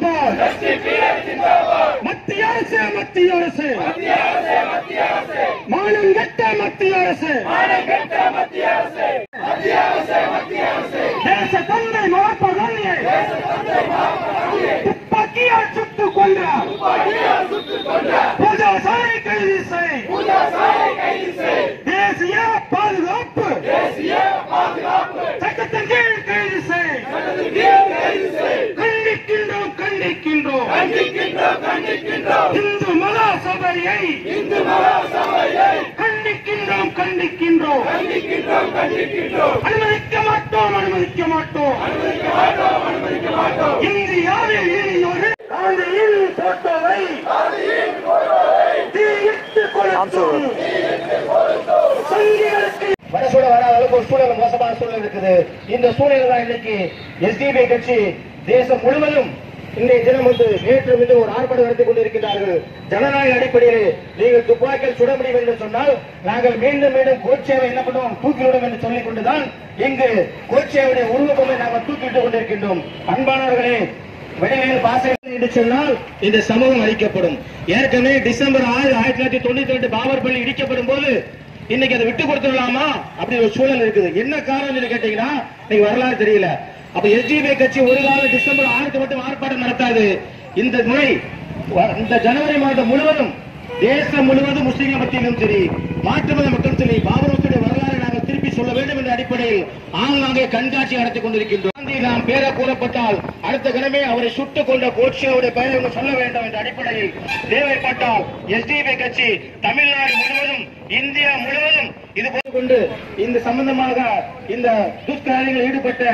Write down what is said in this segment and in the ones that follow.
ஜிந்தாபாத் மத்திய அரசு மத்திய அரசு. மானம் கட்ட மத்திய அரசு. தேச தந்தை மகாத்மா காந்தியை துப்பாக்கியால் சுட்டுக் கொன்றார். பூஜா சாலை கைது செய். கண்டிக்கின்றோம். கண்டிக்கின்றோம் இந்து மகா சபையை கண்டிக்கின்றோம் கண்டிக்கின்றோம். அனுமதிக்க மாட்டோம் அனுமதிக்க மாட்டோம். இந்தியாவில் இனியொரு காந்தியின் போட்டோவை தீயிட்டு கொளுத்தும். சங்கிகளுக்கு மனசோட வராத அளவுக்கு ஒரு சூழல் மோசமான சூழல் இருக்குது. இந்த சூழல் தான் இன்னைக்கு எஸ்டிபி கட்சி தேசம் முழுவதும் இன்றைய தினம் வந்து நேற்று வந்து ஒரு ஆர்ப்பாட்டம் நடத்தி கொண்டிருக்கிறார்கள் ஜனநாயக அடிப்படையில் நீங்கள் துப்பாக்கியில் சுட முடியும் என்று சொன்னால் நாங்கள் மீண்டும் மீண்டும் கோட்சேவை என்ன பண்ணுவோம்? தூக்கிவிடும் என்று சொல்லிக் கொண்டுதான் இங்கு கோட்சேவுடைய உருவப்பொம்மை நாங்கள் தூக்கிவிட்டுக் கொண்டிருக்கின்றோம். அன்பானவர்களே வெளியில் பாசம் என்று சொன்னால் இந்த சமூகம் அழிக்கப்படும். ஏற்கனவே டிசம்பர் ஆறு ஆயிரத்தி தொள்ளாயிரத்தி தொண்ணூத்தி ரெண்டு பாபர் பள்ளி இடிக்கப்படும் போது இன்னைக்கு அதை விட்டு கொடுத்துடலாமா? அப்படி ஒரு சூழல் இருக்குது. என்ன காரணம் கேட்டீங்கன்னா இன்னைக்கு வரலாறு தெரியல. அப்ப எஸ்டிபி கட்சி ஒரு கால டிசம்பர் ஆறுக்கு மட்டும் ஆர்ப்பாட்டம் நடத்தாது. இந்த முறை இந்த ஜனவரி மாதம் முழுவதும் தேசம் முழுவதும் முஸ்லிம்கள் மத்தியிலும் சரி மாற்று மத மக்களும் சரி பாபரத்துடைய வரலாறு நாங்கள் திருப்பி சொல்ல வேண்டும் என்ற அடிப்படையில் ஆங்காங்கே கண்காட்சி நடத்தி கொண்டிருக்கின்றோம். நாம் பேர கூறப்பட்டால் அடுத்த கிழமை அவரை சுட்டுக் கொண்ட கோட்சேவுடைய பெயரை சொல்ல வேண்டும் என்ற அடிப்படையில் தேவைப்பட்டால் எஸ்டிபி கட்சி தமிழ்நாடு முழுவதும் இந்தியா முழுவதும் இது கொண்டு இந்த சம்பந்தமாக இந்த துஷ்காரியங்களில் ஈடுபட்ட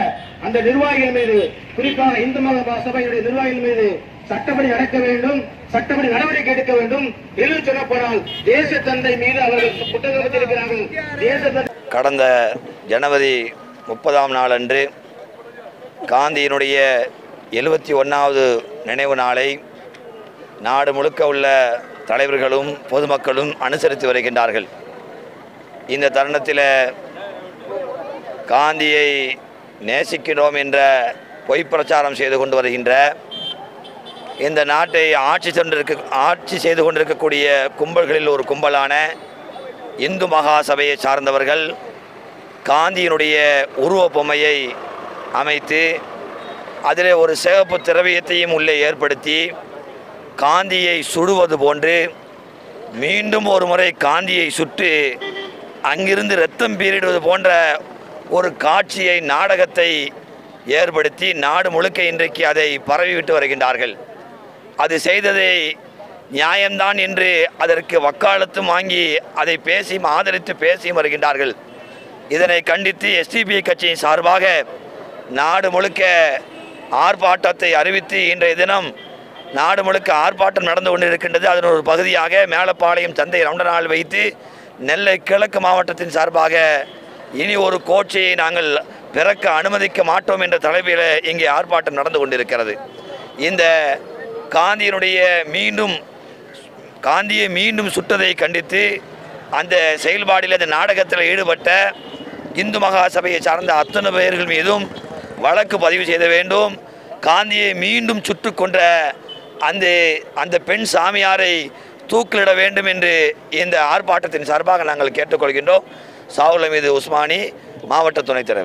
அந்த நிர்வாகிகள் மீது குறிப்பாக இந்து மத சபையுடைய நிர்வாகிகள் மீது சட்டப்படி நடக்க வேண்டும் சட்டப்படி நடவடிக்கை எடுக்க வேண்டும் எழுதி சொல்லப்போனால் தேச தந்தை மீது அவர்கள் குற்றம் வைத்திருக்கிறார்கள். தேச கடந்த ஜனவரி முப்பதாம் நாள் அன்று காந்தியினுடைய எழுபத்தி ஒன்றாவது நினைவு நாளை நாடு முழுக்க உள்ள தலைவர்களும் பொதுமக்களும் அனுசரித்து வருகின்றார்கள். இந்த தருணத்தில் காந்தியை நேசிக்கிறோம் என்ற பொய் பிரச்சாரம் செய்து கொண்டு வருகின்ற இந்த நாட்டை ஆட்சி சென்றிருக்க ஆட்சி செய்து கொண்டிருக்கக்கூடிய கும்பல்களில் ஒரு கும்பலான இந்து மகாசபையை சார்ந்தவர்கள் காந்தியினுடைய உருவப்பொம்மையை அமைத்து அதில் ஒரு சிவப்பு திரவியத்தையும் உள்ளே ஏற்படுத்தி காந்தியை சுடுவது போன்று மீண்டும் ஒரு முறை காந்தியை சுட்டு அங்கிருந்து ரத்தம் பீரிடுவது போன்ற ஒரு காட்சியை நாடகத்தை ஏற்படுத்தி நாடு முழுக்க இன்றைக்கு அதை பரவிவிட்டு வருகின்றார்கள். அது செய்ததை நியாயம்தான் என்று அதற்கு வக்காலத்தும் வாங்கி அதை பேசியும் ஆதரித்து பேசியும் வருகின்றார்கள். இதனை கண்டித்து எஸ்டிபி கட்சியின் சார்பாக நாடு முழுக்க ஆர்ப்பாட்டத்தை அறிவித்து இன்றைய தினம் நாடு முழுக்க ஆர்ப்பாட்டம் நடந்து கொண்டிருக்கின்றது. அதன் ஒரு பகுதியாக மேலப்பாளையம் சந்தை ரவுண்ட நாள் வைத்து நெல்லை கிழக்கு மாவட்டத்தின் சார்பாக இனி ஒரு கோட்சையை நாங்கள் பிறக்க அனுமதிக்க மாட்டோம் என்ற தலைமையில் இங்கே ஆர்ப்பாட்டம் நடந்து கொண்டிருக்கிறது. இந்த காந்தியினுடைய மீண்டும் காந்தியை மீண்டும் சுட்டதை கண்டித்து அந்த செயல்பாடில் அந்த நாடகத்தில் ஈடுபட்ட இந்து மகா சபையை சார்ந்த அத்தனை பேர்கள் மீதும் வழக்கு பதிவு செய்த வேண்டும். காந்தியை மீண்டும் சுட்டு கொன்ற அந்த அந்த பெண் சாமியாரை தூக்கிலிட வேண்டும் என்று இந்த ஆர்ப்பாட்டத்தின் சார்பாக நாங்கள் கேட்டுக்கொள்கின்றோம். சாவுல மீது உஸ்மானி மாவட்ட துணைத் தலைவர்.